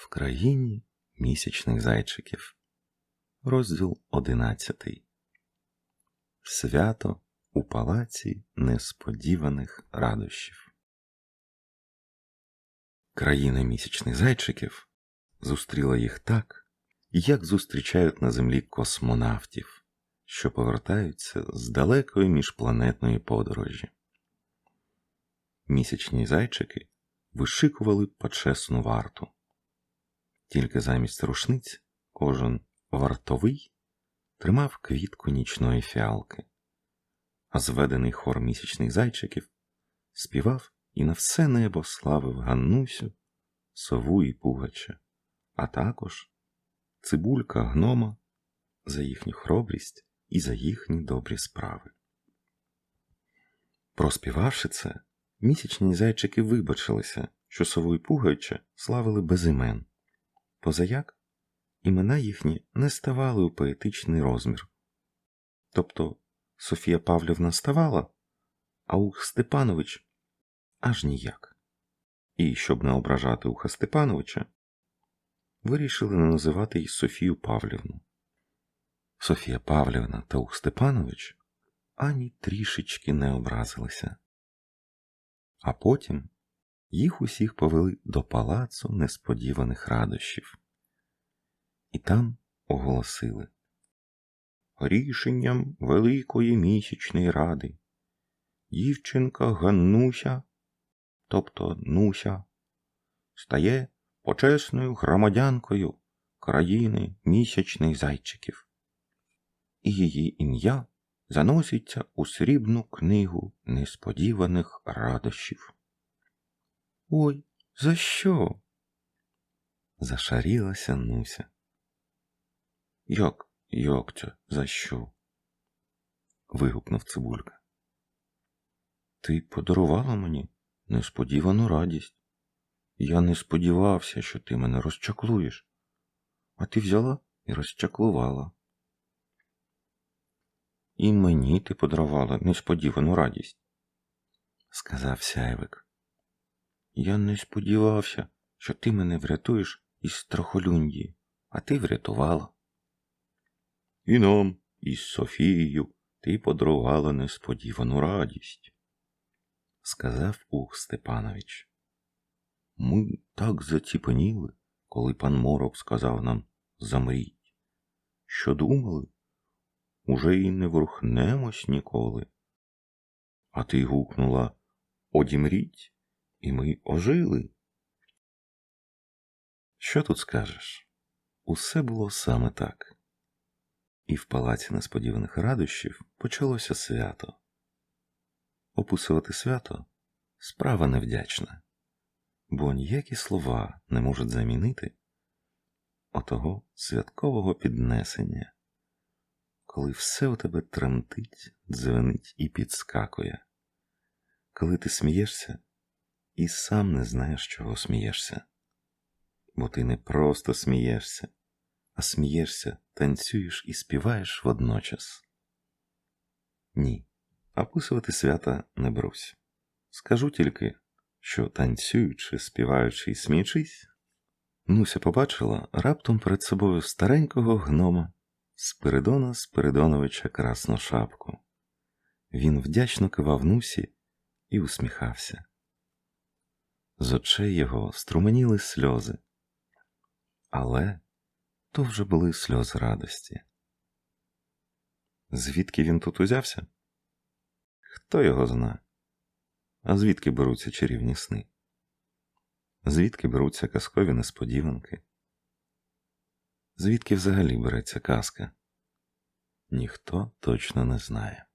В країні місячних зайчиків. Розділ одинадцятий. Свято у палаці несподіваних радощів. Країна місячних зайчиків зустріла їх так, як зустрічають на землі космонавтів, що повертаються з далекої міжпланетної подорожі. Місячні зайчики вишикували почесну варту. Тільки замість рушниць кожен вартовий тримав квітку нічної фіалки, а зведений хор місячних зайчиків співав і на все небо славив Ганнусю, сову і пугача, а також цибулька гнома за їхню хоробрість і за їхні добрі справи. Проспівавши це, місячні зайчики вибачилися, що сову і пугача славили без імен. Позаяк імена їхні не ставали у поетичний розмір. Тобто Софія Павлівна ставала, а Ух Степанович аж ніяк. І, щоб не ображати Уха Степановича, вирішили не називати її Софію Павлівну. Софія Павлівна та Ух Степанович ані трішечки не образилися. А потім їх усіх повели до палацу несподіваних радощів. І там оголосили рішенням Великої місячної ради дівчинка Ганнуся, тобто Нуся, стає почесною громадянкою країни місячних зайчиків, і її ім'я заноситься у срібну книгу несподіваних радощів. Ой, за що? Зашарілася Нуся. Як, як це, за що? вигукнув цибулька. Ти подарувала мені несподівану радість. Я не сподівався, що ти мене розчаклуєш, а ти взяла і розчаклувала. І мені ти подарувала несподівану радість, сказав сяйвик. Я не сподівався, що ти мене врятуєш із страхолюндії, а ти врятувала. І нам, із Софією, ти подарувала несподівану радість, сказав Ух Степанович. Ми так заціпеніли, коли пан Морок сказав нам замріть, що думали, уже й не врухнемось ніколи. А ти гукнула Одімріть, і ми ожили. Що тут скажеш? Усе було саме так. І в палаці несподіваних радощів почалося свято. Описувати свято справа невдячна, бо ніякі слова не можуть замінити отого святкового піднесення, коли все у тебе тремтить, дзвенить і підскакує, коли ти смієшся і сам не знаєш, чого смієшся, бо ти не просто смієшся а смієшся, танцюєш і співаєш водночас. Ні, описувати свята не брусь. Скажу тільки, що танцюючи, співаючи і сміючись, Нуся побачила раптом перед собою старенького гнома Спиридона Спиридоновича Красношапку. Він вдячно кивав Нусі і усміхався. З очей його струменіли сльози. Але то вже були сльози радості. Звідки він тут узявся? Хто його зна? А звідки беруться чарівні сни? Звідки беруться казкові несподіванки? Звідки взагалі береться казка? Ніхто точно не знає.